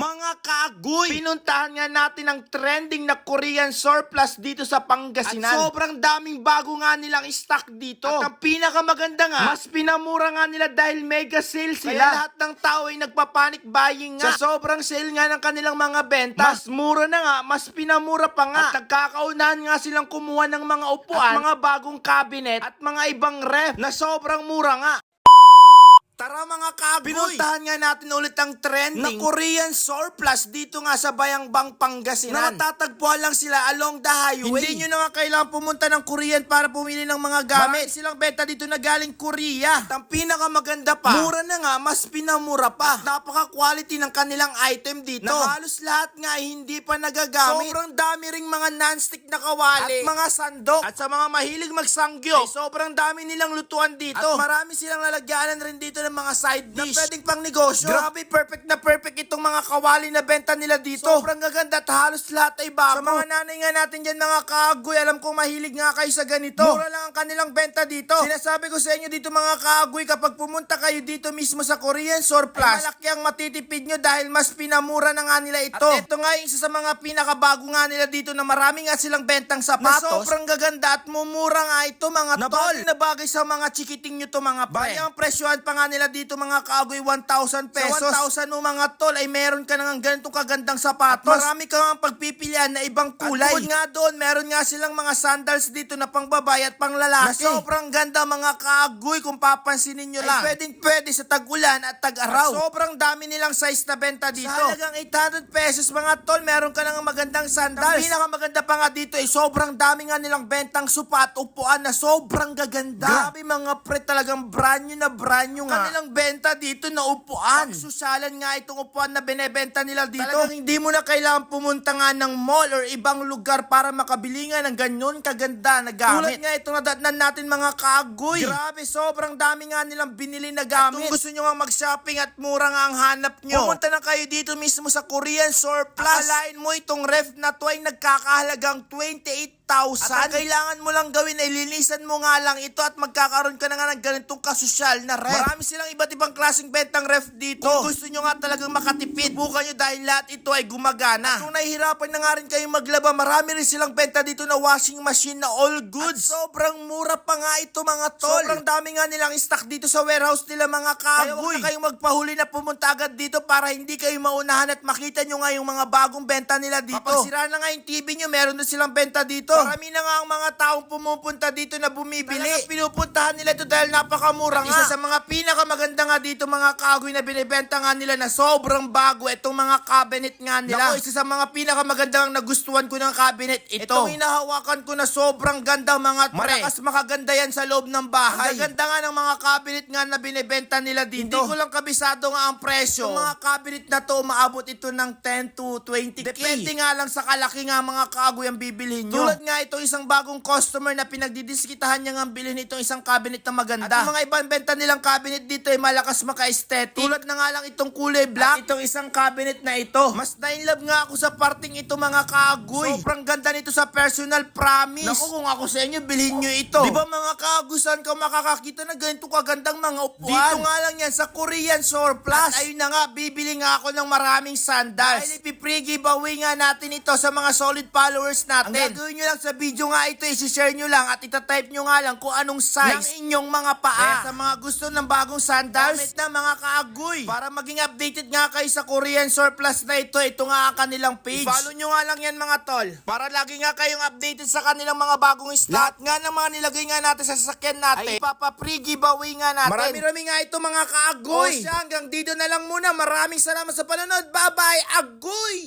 Mga kaagoy! Pinuntahan nga natin ang trending na Korean surplus dito sa Pangasinan. At sobrang daming bago nga nilang stock dito. At ang pinakamaganda nga, mas pinamura nga nila dahil mega sale sila. Kaya lahat ng tao ay nagpapanik buying nga. Sa sobrang sale nga ng kanilang mga benta, mas mura na nga, mas pinamura pa nga. At nagkakaunahan nga silang kumuha ng mga upuan, at mga bagong cabinet, at mga ibang ref na sobrang mura nga. Tara mga kagoy! Pinuntahan nga natin ulit ang trending na Korean surplus dito nga sa Bayangbang Pangasinan. Nakatatagpuan lang sila along the highway. Hindi nyo na nga kailangan pumunta ng Korean para pumili ng mga gamit. Marami silang benta dito na galing Korea. At ang pinakamaganda pa, mura na nga, mas pinamura pa. At napaka-quality ng kanilang item dito. Na halos lahat nga hindi pa nagagamit. Sobrang dami ring mga non-stick na kawali. At mga sandok. At sa mga mahilig magsanggyo, ay sobrang dami nilang lutuan dito. At marami silang lalagyanan rin dito ng mga side dish. Na pwedeng pang negosyo. Grabe, perfect na perfect itong mga kawali na benta nila dito. Sobrang gaganda at halos lahat ay bago. Sa mga nanay nga natin dyan mga kaagoy, alam kong mahilig nga kayo sa ganito. Mura lang ang kanilang benta dito. Sinasabi ko sa inyo dito mga kaagoy, kapag pumunta kayo dito mismo sa Korean surplus, ay malaki ang matitipid nyo dahil mas pinamura na nga nila ito. At ito nga yung isa sa mga pinakabago nga nila dito na marami nga silang bentang sapatos. Na sobrang gaganda at mumura nga ito mga na tol. Na bagay sa mga chikiting nyo to mga pre. Bali ang presyohan pa nga nila dito mga kaagoy 1,000 pesos. Sa 1,000 mo mga tol ay meron ka nang ganitong kagandang sapatos. At marami ka nga pagpipilian na ibang kulay. At nga doon, meron nga silang mga sandals dito na pangbabae at panglalaki. Na sobrang ganda mga kaagoy kung papansinin nyo lang. Ay pwedeng pwede sa tag-ulan at tag-araw. At sobrang dami nilang size na benta dito. Sa halagang 800 pesos mga tol, meron ka nang magandang sandals. Ang pinakamaganda pa nga dito ay sobrang dami nga nilang bentang supat, upuan na sobrang gaganda. Grabe mga pre, talagang brand new na brand new nga. Kanilang benta dito na upuan. Pagsusalan nga itong upuan na binebenta nila dito. Talagang hindi mo na kailangan pumunta nga ng mall or ibang lugar para makabili nga ng ganyan kaganda na gamit. Tulad nga itong nadatnan natin mga kaagoy. Grabe, sobrang dami nga nilang binili na gamit. At kung gusto nyo nga mag-shopping at mura nga ang hanap nyo, pumunta na kayo dito mismo sa Korean Surplus. Akalain mo itong ref na to ay nagkakahalagang 28 at ang kailangan mo lang gawin ay linisan mo nga lang ito at magkakaroon ka na nga ng ganitong kasosyal na ref. Marami silang iba't ibang klaseng bentang ref dito. Kung gusto nyo nga talagang makatipid, bukan nyo dahil lahat ito ay gumagana. At kung nahihirapan na nga rin kayong maglaba, marami rin silang benta dito na washing machine na all goods. At sobrang mura pa nga ito mga tol. Sobrang dami nga nilang stock dito sa warehouse nila mga kagoy. Kaya huwag na kayong magpahuli na pumunta agad dito para hindi kayo maunahan at makita nyo nga yung mga bagong benta nila dito. Kapag sira na nga yung TV nyo, meron na silang benta dito. Marami na nga ang mga taong pumupunta dito na bumibili. Talagang pinupuntahan nila ito dahil napakamura nga. Isa sa mga pinakamaganda nga dito mga kagoy na binibenta nga nila na sobrang bago. Itong mga cabinet nga nila. Naku, isa sa mga pinakamagandang nagustuhan ko ng cabinet ito. Itong hinahawakan ko na sobrang ganda mga tre. Malakas makaganda yan sa loob ng bahay. Ang ganda nga ng mga cabinet nga na binibenta nila dito. Hindi ko lang kabisado nga ang presyo. Yung mga cabinet na to, maabot ito ng 10 to 20k. Depende nga lang sa kalaki nga mga kagoy ang bibilhin nyo. Tulad nga ito isang bagong customer na pinagdidiskitahan niya nga bilhin itong isang cabinet na maganda. At mga ibang benta nilang cabinet dito ay malakas maka-aesthetic. Tulad na nga lang itong kulay black. At itong isang cabinet na ito. Mas na-inlove nga ako sa parting ito mga kaagoy. Sobrang ganda nito sa personal promise. Naku kung ako sa inyo, bilhin nyo ito. Di ba mga kaagusan ka makakakita na ganito kagandang mga upuan? Dito nga lang yan sa Korean Surplus. At ayun na nga, bibili nga ako ng maraming sandals. Dahil ipipre giveaway nga natin ito sa mga solid followers natin. Ang gagawin nyo lang sa video nga ito, isi-share nyo lang at itatype nyo nga lang kung anong size ng inyong mga paa. Kaya sa mga gusto ng bagong sandals, comment na mga kaagoy. Para maging updated nga kayo sa Korean Surplus na ito, ito nga ang kanilang page. follow nyo nga lang yan mga tol. Para lagi nga kayong updated sa kanilang mga bagong stock. Lahat nga ng mga nilagay nga natin sa sasakyan natin, ay ipapa-free giveaway nga natin. Marami-rami nga ito mga kaagoy. O siya, hanggang dito na lang muna. Maraming salamat sa panonood. Bye-bye, agoy!